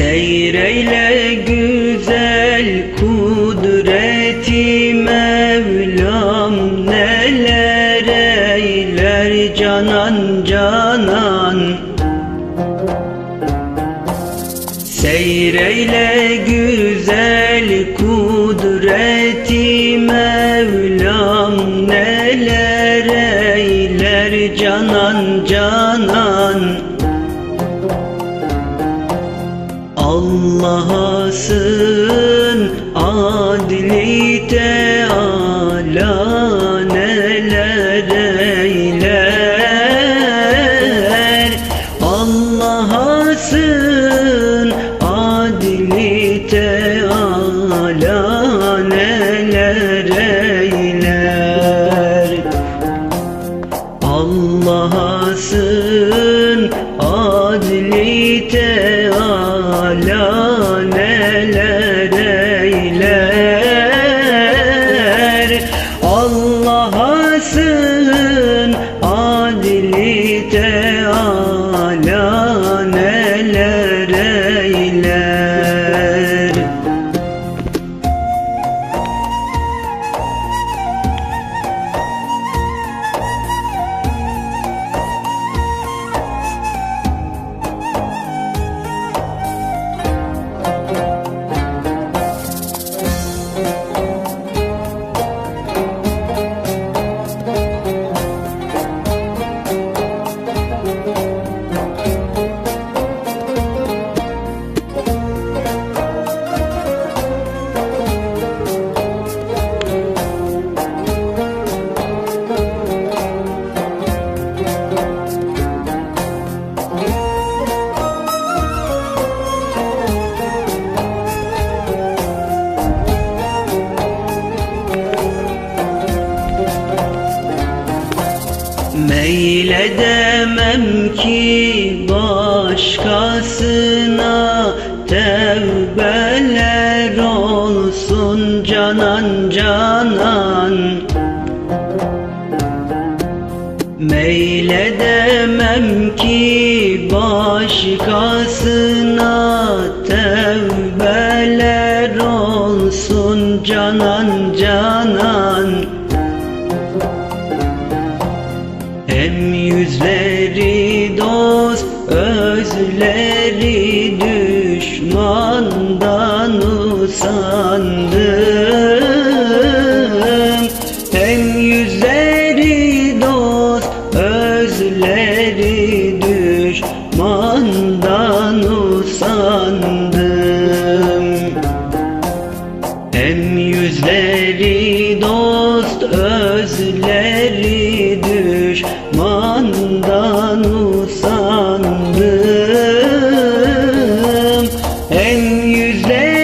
Seyreyle güzel kudreti Mevlam Neler eyler canan canan. Seyreyle güzel kudreti Mevlam Neler eyler canan canan. Allah'asın adli Teala neler eyler. Allah'asın adli Teala neler eyler. Allah'asın adli Teala Meyledemem ki başkasına Tevbeler olsun canan canan. Meyledemem ki başkasına Tevbeler olsun canan canan Hem yüzleri dost, özleri düşmandan usandım. Hem yüzleri dost, özleri düşmandan usandım thing you.